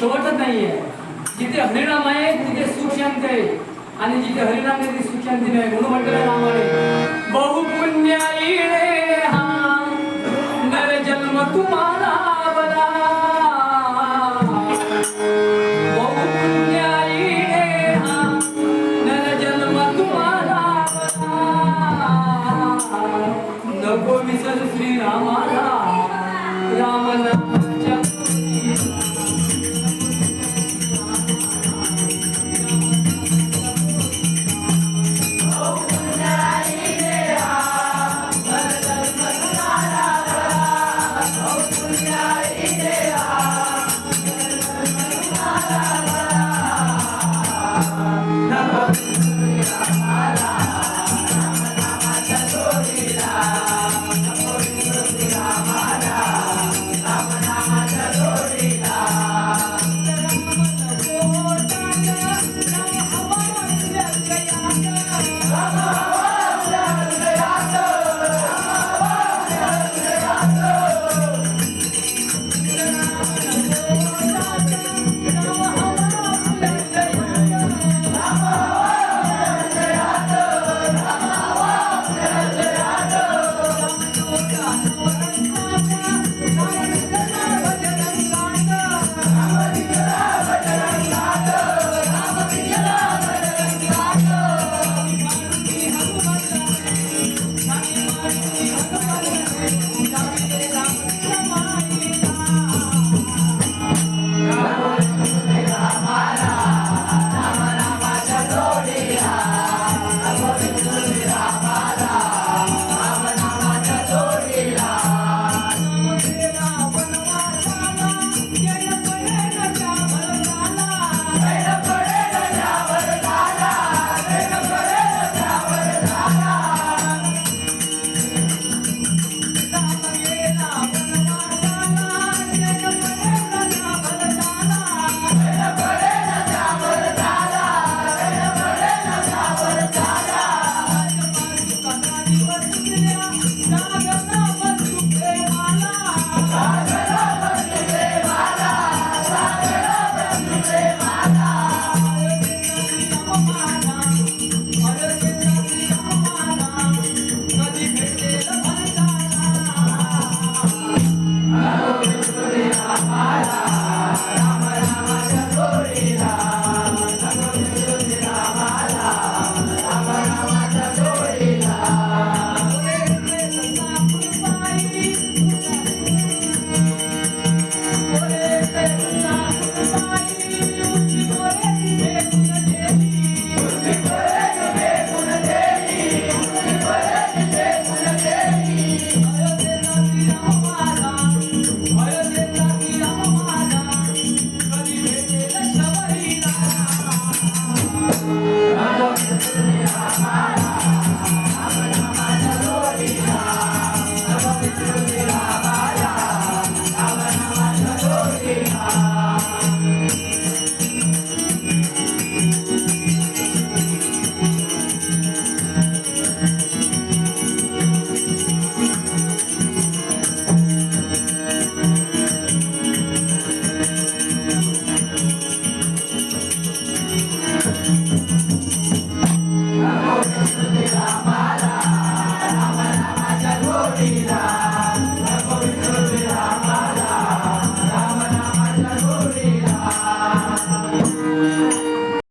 शेवटच नाहीये. जिथे हरिनाम आहे तिथे सुशांत आहे. आणि जिथे हरिनाम नाही तिथे सुशांती नाही म्हणून म्हटलं रामाने बहुपुण्य Yeah.